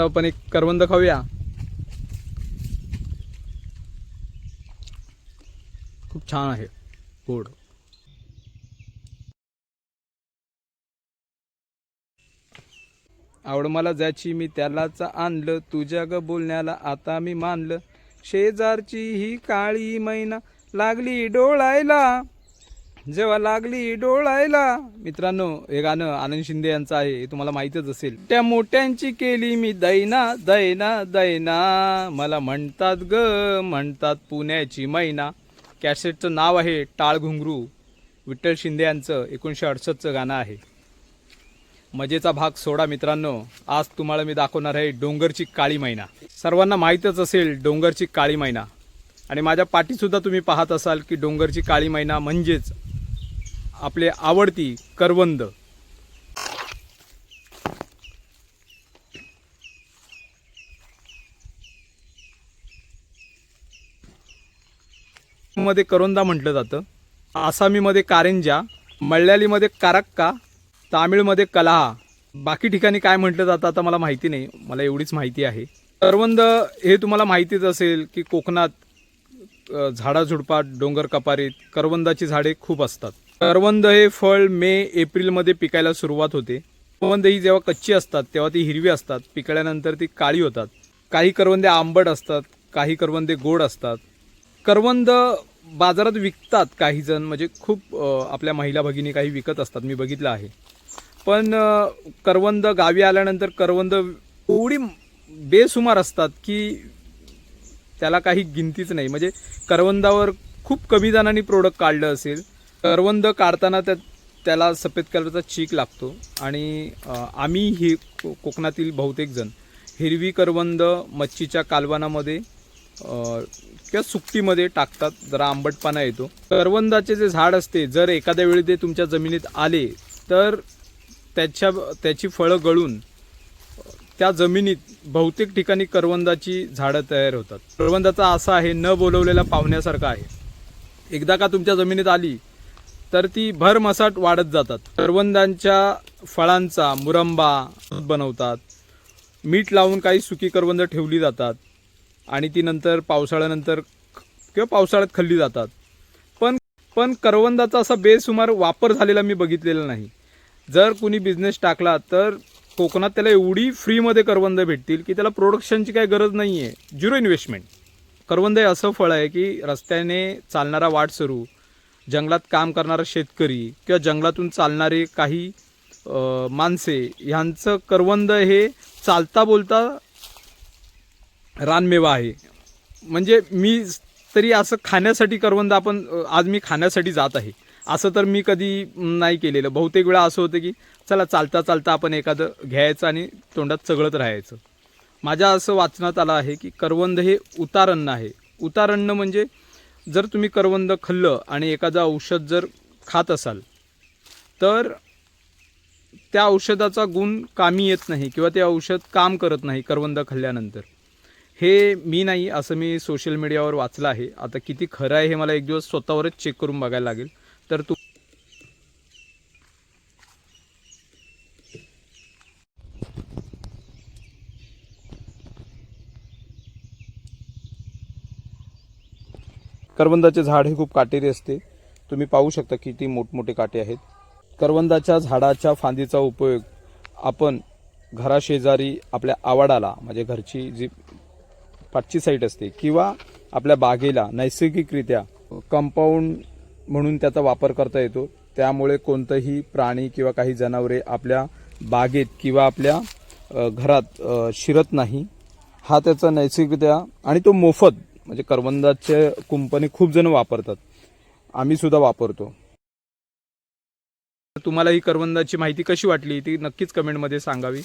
आपण एक करवंद खाऊया. खूप छान आहे. गोड. आवड मला ज्याची मी त्यालाच आणलं तुझ्या ग बोलण्याला आता मी मानलं. शेजारची ही काळी मैना लागली डोळायला. जेव्हा लागली डोळायला. मित्रांनो हे गाणं आनंद शिंदे यांचं आहे हे तुम्हाला माहीतच असेल. त्या मोठ्यांची केली मी दैना दैना दैना. मला म्हणतात ग म्हणतात पुण्याची मैना. कॅसेटचं नाव आहे टाळ घुंगरू. विठ्ठल शिंदे यांचं एकोणीसशे अडसष्टचं गाणं आहे. मजेचा भाग सोडा मित्रांनो. आज तुम्हाला मी दाखवणार आहे डोंगरची काळी मैना. सर्वांना माहीतच असेल डोंगरची काळी मैना. आणि माझ्या पाठीसुद्धा तुम्ही पाहत असाल की डोंगरची काळी मैना म्हणजेच आपले आवडती करवंद. मध्ये करवंदा म्हटलं जातं. आसामीमध्ये कारंजा मल्याळीमध्ये कारक्का तामिळमध्ये कलाहा. बाकी ठिकाणी काय म्हटलं जातं आता मला माहिती नाही. मला एवढीच माहिती आहे. करवंद हे तुम्हाला माहितीच असेल की कोकणात झाडाझुडपात डोंगर कपारीत करवंदाची झाडे खूप असतात. करवंद हे फळ मे एप्रिलमध्ये पिकायला सुरुवात होते. करवंद ही जेव्हा कच्ची असतात तेव्हा ती हिरवी असतात. पिकल्यानंतर ती काळी होतात. काही करवंदे आंबट असतात काही करवंदे गोड असतात. करवंद बाजारात विकतात काही जण म्हणजे खूप आपल्या महिला भगिनी काही विकत असतात मी बघितलं आहे. पण करवंद गावी आल्यानंतर करवंद एवढी बेसुमार असतात की त्याला काही गिनतीच नाही. म्हणजे करवंदावर खूप कमी जणांनी प्रोडक्ट काढलं असेल करवंद काढताना त्या त्याला सफेद कलरचा चीक लागतो. आणि आम्ही ही को- कोकणातील बहुतेक जण हिरवी करवंद मच्छीच्या कालवनामध्ये किंवा सुकटीमध्ये टाकतात. जरा आंबटपाना येतो. करवंदाचे जे झाड असते जर एखाद्या वेळी ते तुमच्या जमिनीत आले तर त्याच्या त्याची फळं गळून त्या जमिनीत बहुतेक ठिकाणी करवंदाची झाडं तयार होतात. करवंदाचा असा आहे न बोलवलेला पाहुण्यासारखा आहे. एकदा का तुमच्या जमिनीत आली तर ती भरमसाट वाढत जातात. करवंदांच्या फळांचा मुरंबा बनवतात. मीठ लावून काही सुकी करवंद ठेवली जातात. आणि ती नंतर पावसाळ्यानंतर किंवा पावसाळ्यात खाल्ली जातात. पण पण करवंदाचा असा बेसुमार वापर झालेला मी बघितलेला नाही. जर कुणी बिझनेस टाकला तर कोकणात त्याला एवढी फ्रीमध्ये करवंद भेटतील की त्याला प्रोडक्शनची काही गरज नाही आहे झिरो इन्व्हेस्टमेंट करवंद हे असं फळ आहे की रस्त्याने चालणारा वाटसरू जंगलात काम करणारा शेतकरी किंवा जंगलातून चालणारे काही माणसे ह्यांचं करवंद हे चालता बोलता रानमेवा आहे. म्हणजे मी तरी असं खाण्यासाठी करवंद आपण आज मी खाण्यासाठी जात आहे. असं तर मी कधी नाही केलेलं. बहुतेक वेळा असं होतं की चला चालता चालता आपण एखादं घ्यायचं आणि तोंडात चगळत राहायचं. माझ्या असं वाचनात आलं आहे की करवंद हे उतारन्न आहे. उतारन्न म्हणजे जर तुम्ही करवंद खाल्लं आणि एखादं औषध जर खात असाल तर त्या औषधाचा गुण कामी येत नाही किंवा ते औषध काम करत नाही करवंद खाल्ल्यानंतर. हे मी नाही असं मी सोशल मीडियावर वाचलं आहे. आता किती खरं आहे हे मला एक दिवस स्वतःवरच चेक करून बघायला लागेल. तर तू करवंदाचे झाड हे खूप काटेरी असते. तुम्ही पाहू शकता किती मोठमोठे काटे आहेत. करवंदाच्या झाडाच्या फांदीचा उपयोग आपण घराशेजारी आपल्या आवाडाला म्हणजे घरची जी पाठची साईट असते किंवा आपल्या बागेला नैसर्गिकरित्या कंपाऊंड म्हणून त्याचा वापर करता येतो. त्यामुळे कोणतंही प्राणी किंवा काही जनावरे आपल्या बागेत किंवा आपल्या घरात शिरत नाही. हा त्याचा नैसर्गिकरित्या आणि तो मोफत म्हणजे करवंदाचे कुंपणी खूप जण वापरतात. आम्ही सुद्धा वापरतो. तुम्हाला ही करवंदाची माहिती कशी वाटली ती नक्कीच कमेंटमध्ये सांगावी.